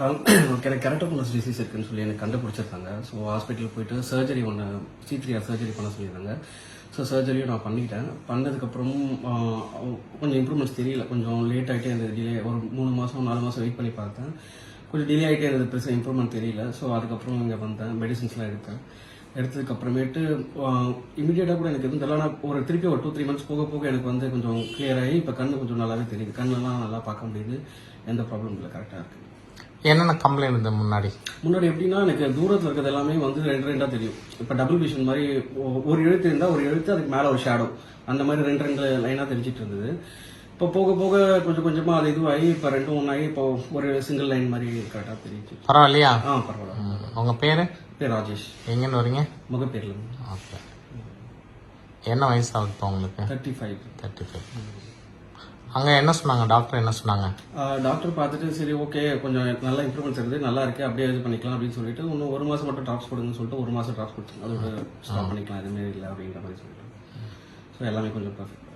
எனக்கு கரெக்டாக டிசீஸ் இருக்குன்னு சொல்லி எனக்கு கண்டுபிடிச்சிருக்காங்க ஸோ ஹாஸ்பிட்டல் போயிட்டு சர்ஜரி ஒன்று சி த்ரீ சர்ஜரி பண்ண சொல்லியிருந்தாங்க. ஸோ சர்ஜரியும் நான் பண்ணிட்டேன். பண்ணதுக்கப்புறம் கொஞ்சம் இம்ப்ரூவ்மெண்ட்ஸ் தெரியல. கொஞ்சம் லேட் ஆகிட்டே இருந்தது. டிலே ஒரு மூணு மாதம் நாலு மாதம் வெயிட் பண்ணி பார்த்தேன். கொஞ்சம் டிலே ஆகிட்டே இருந்தது. பெருசாக இம்ப்ரூவ்மெண்ட் தெரியல. ஸோ அதுக்கப்புறம் இங்கே வந்தேன். மெடிசின்ஸ்லாம் எடுத்தேன். எடுத்ததுக்கு அப்புறமேட்டு இமீடியட்டாக கூட எனக்கு எதுவும் தெரியல. ஆனால் ஒரு திருப்பி ஒரு டூ த்ரீ மந்த்ஸ் போக போக எனக்கு வந்து கொஞ்சம் கிளியர் ஆகி இப்போ கண்ணு கொஞ்சம் நல்லாவே தெரியுது. கண்ணெல்லாம் நல்லா பார்க்க முடியுது. எந்த ப்ராப்ளம் இல்லை. கரெக்டாக இருக்குது என்னென்ன கம்ப்ளைண்ட் இருந்தது முன்னாடி? முன்னாடி எப்படின்னா எனக்கு தூரத்தில் இருக்கிறது எல்லாமே வந்து ரெண்டு ரெண்டாக தெரியும். இப்போ டபுள் விஷன் மாதிரி ஒரு எழுத்து இருந்தால் ஒரு எழுத்து அதுக்கு மேலே ஒரு ஷேடோ அந்த மாதிரி ரெண்டு ரெண்டு லைனாக தெரிஞ்சிட்டு இருந்தது. இப்போ போக போக கொஞ்சம் கொஞ்சமாக அது இதுவாகி இப்போ ரெண்டும் ஒன்றாகி இப்போ ஒரு சிங்கிள் லைன் மாதிரி கரெக்டாக தெரியுது பரவாயில்லையா? ஆ பரவாயில்ல. ம். உங்க பேரு? பேர் ராஜேஷ். எங்கேருந்து வரீங்க? முகப்பேரில் ஓகே. என்ன வயசு ஆகுது உங்களுக்கு? தேர்ட்டி ஃபைவ் தேர்ட்டி ஃபைவ் அங்கே என்ன சொன்னாங்க? டாக்டர் என்ன சொன்னாங்க? டாக்டர் பார்த்துட்டு சரி ஓகே கொஞ்சம் நல்லா இம்ப்ரூவ்மெண்ட்ஸ் இருக்குது நல்லா இருக்கு அப்படியே இது பண்ணிக்கலாம் அப்படின்னு சொல்லிட்டு இன்னும் ஒரு மாதம் மட்டும் ட்ராப்ஸ் கொடுங்கன்னு சொல்லிட்டு ஒரு மாதம் ட்ராப்ஸ் கொடுத்தாங்க அதோட ஸ்டாப் பண்ணிக்கலாம் எதுவுமே இல்லை அப்படிங்கிற மாதிரி சொல்லிட்டு ஸோ எல்லாமே கொஞ்சம் பர்ஃபெக்ட்